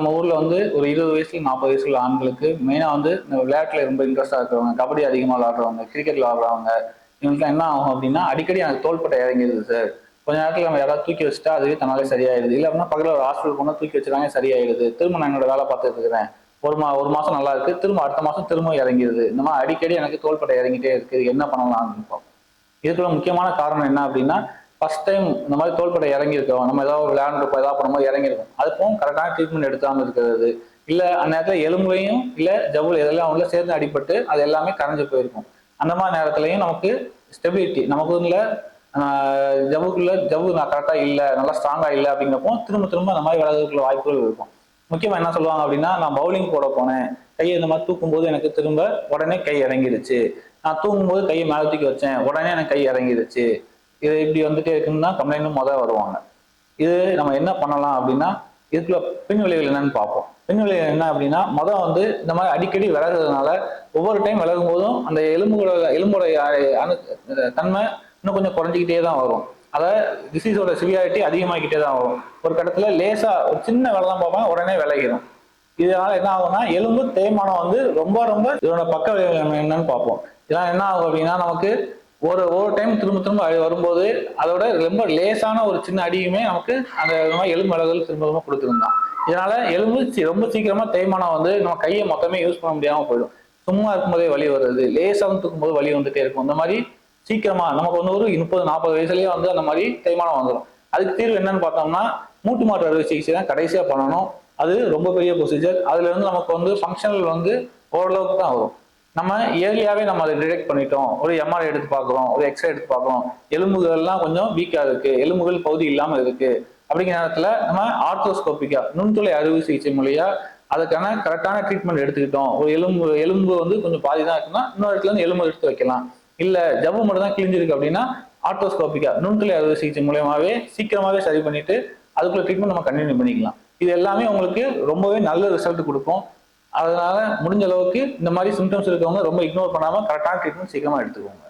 நம்ம ஊர்ல வந்து ஒரு இருபது வயசுல நாற்பது வயசுல ஆண்களுக்கு மெயினா வந்து இந்த விளையாட்டுல ரொம்ப இன்ட்ரெஸ்டா இருக்கிறவங்க கபடி அதிகமா விளாடுறவங்க கிரிக்கெட் விளாடுறவங்க இவங்களுக்கு என்ன ஆகும் அப்படின்னா அடிக்கடி எனக்கு தோள்பட்டை இறங்கிடுது சார் கொஞ்ச நேரத்துல நம்ம யாராவது தூக்கி வச்சுட்டா அதுவே தன்னாலே சரியாயிடுது இல்ல அப்படின்னா பக்கத்துல ஒரு ஹாஸ்பிட்டல் போனா தூக்கி வச்சுட்டாங்க சரியாயிடுது திரும்ப நான் என்னோட வேலை பார்த்துட்டு இருக்கிறேன். ஒரு மா ஒரு மாசம் நல்லா இருக்கு. திரும்ப அடுத்த மாசம் திரும்ப இறங்கிடுது இந்த மாதிரி அடிக்கடி எனக்கு தோள்பட்டை இறங்கிட்டே இருக்கு. என்ன பண்ணலாம் பார்ப்போம். இதுக்குள்ள முக்கியமான காரணம் என்ன அப்படின்னா ஃபர்ஸ்ட் டைம் இந்த மாதிரி தோல்படை இறங்கியிருக்கோம். நம்ம ஏதாவது விளையாண்டுருப்போம் ஏதாவது பண்ணும்போது இறங்கியிருக்கோம். அதுக்கும் கரெக்டான ட்ரீட்மெண்ட் எடுக்காமல் இருக்கிறது. இல்லை அந்த நேரத்தில் எலும்புலையும் இல்லை ஜவுள் இதெல்லாம் உள்ள சேர்ந்து அடிபட்டு அது எல்லாமே கரைஞ்சு போயிருக்கும். அந்த மாதிரி நேரத்துலையும் நமக்கு ஸ்டெபிலிட்டி நமக்கு உள்ள ஜவு நான் கரெக்டாக இல்லை நல்லா ஸ்ட்ராங்காக இல்லை அப்படிங்கிறப்போ திரும்ப திரும்ப அந்த மாதிரி விளையாடுறதுக்குள்ள வாய்ப்புகள் இருக்கும். முக்கியமாக என்ன சொல்லுவாங்க அப்படின்னா நான் பவுலிங் போட போனேன். கையை இந்த மாதிரி தூக்கும்போது எனக்கு திரும்ப உடனே கை இறங்கிடுச்சு நான் தூங்கும்போது கையை மேலே தூக்கி வச்சேன். உடனே எனக்கு கை இறங்கிடுச்சு இது இப்படி வந்துட்டே இருக்குன்னா கம்ப்ளைண்டும் மொதல் வருவாங்க. இது நம்ம என்ன பண்ணலாம் அப்படின்னா இதுக்குள்ள பின் விளைவுகள் என்னன்னு பார்ப்போம். பின் விளைவுகள் என்ன அப்படின்னா மொதல் வந்து இந்த மாதிரி அடிக்கடி விலகுறதுனால ஒவ்வொரு டைம் விலகும் போதும் அந்த எலும்புகளோட எலும்போட அணு தன்மை இன்னும் கொஞ்சம் குறைஞ்சிக்கிட்டே தான் வரும். அதாவது டிசீஸோட சிவியாரிட்டி அதிகமாகிக்கிட்டே தான் வரும். ஒரு கட்டத்தில் லேசா ஒரு சின்ன வேலை தான் பார்ப்பேன் உடனே விலகிடும் இதனால என்ன ஆகும்னா எலும்பு தேய்மானம் வந்து ரொம்ப ரொம்ப இதோட பக்க விளைவுகள் என்னன்னு பார்ப்போம். இதெல்லாம் என்ன ஆகும் அப்படின்னா நமக்கு ஒரு ஒரு டைம் திரும்ப திரும்ப வரும்போது அதோட ரொம்ப லேசான ஒரு சின்ன அடியுமே நமக்கு அந்த விதமாக எலும்பு விலகல் திரும்ப திரும்ப கொடுத்துருந்தான். இதனால எலும்பு ரொம்ப சீக்கிரமா தேய்மானம் வந்து நம்ம கையை மொத்தமே யூஸ் பண்ண முடியாம போயிடும். சும்மா இருக்கும்போதே வலி வருது. லேசாக தூக்கும்போது வலி வந்துட்டே இருக்கும். இந்த மாதிரி சீக்கிரமா நமக்கு வந்து ஒரு முப்பது நாற்பது வயசுலயே வந்து அந்த மாதிரி தேய்மானம் வந்துடும் அதுக்கு தீர்வு என்னன்னு பார்த்தோம்னா மூட்டு மாற்று அறுவை சிகிச்சை தான் கடைசியாக பண்ணணும். அது ரொம்ப பெரிய ப்ரொசீஜர் அதுல இருந்து நமக்கு வந்து ஃபங்க்ஷனல் வந்து ஓரளவுக்கு தான் வரும். நம்ம இயர்லியாவே நம்ம அதை டிடெக்ட் பண்ணிட்டோம். ஒரு எம்ஆர்ஐ எடுத்து பார்க்குறோம் ஒரு எக்ஸ்ரே எடுத்து பார்க்குறோம். எலும்புகள்லாம் கொஞ்சம் வீக்காக இருக்கு. எலும்புகள் பகுதி இல்லாமல் இருக்கு. அப்படிங்கிற நேரத்தில் நம்ம ஆர்த்தோஸ்கோபிக்கா நுண்துளை அறுவை சிகிச்சை மொழியா அதுக்கான கரெக்டான ட்ரீட்மெண்ட் எடுத்துக்கிட்டோம். ஒரு எலும்பு எலும்பு வந்து கொஞ்சம் பாதி தான் இருக்குன்னா இன்னொரு இடத்துல இருந்து எலும்பு எடுத்து வைக்கலாம். இல்லை ஜவ்வு மட்டும் தான் கிழிஞ்சிருக்கு அப்படின்னா ஆர்த்தோஸ்கோபிக்கா நுண்துளை அறுவை சிகிச்சை மூலியமாகவே சீக்கிரமாகவே சரி பண்ணிட்டு அதுக்குள்ள ட்ரீட்மெண்ட் நம்ம கண்டினியூ பண்ணிக்கலாம். இது எல்லாமே உங்களுக்கு ரொம்பவே நல்ல ரிசல்ட் கொடுக்கும். அதனால முடிஞ்ச அளவுக்கு இந்த மாதிரி சிம்டம்ஸ் இருக்கவங்க ரொம்ப இக்னோர் பண்ணாம கரெக்டான ட்ரீட்மெண்ட் சீக்கிரமா எடுத்துக்கோங்க.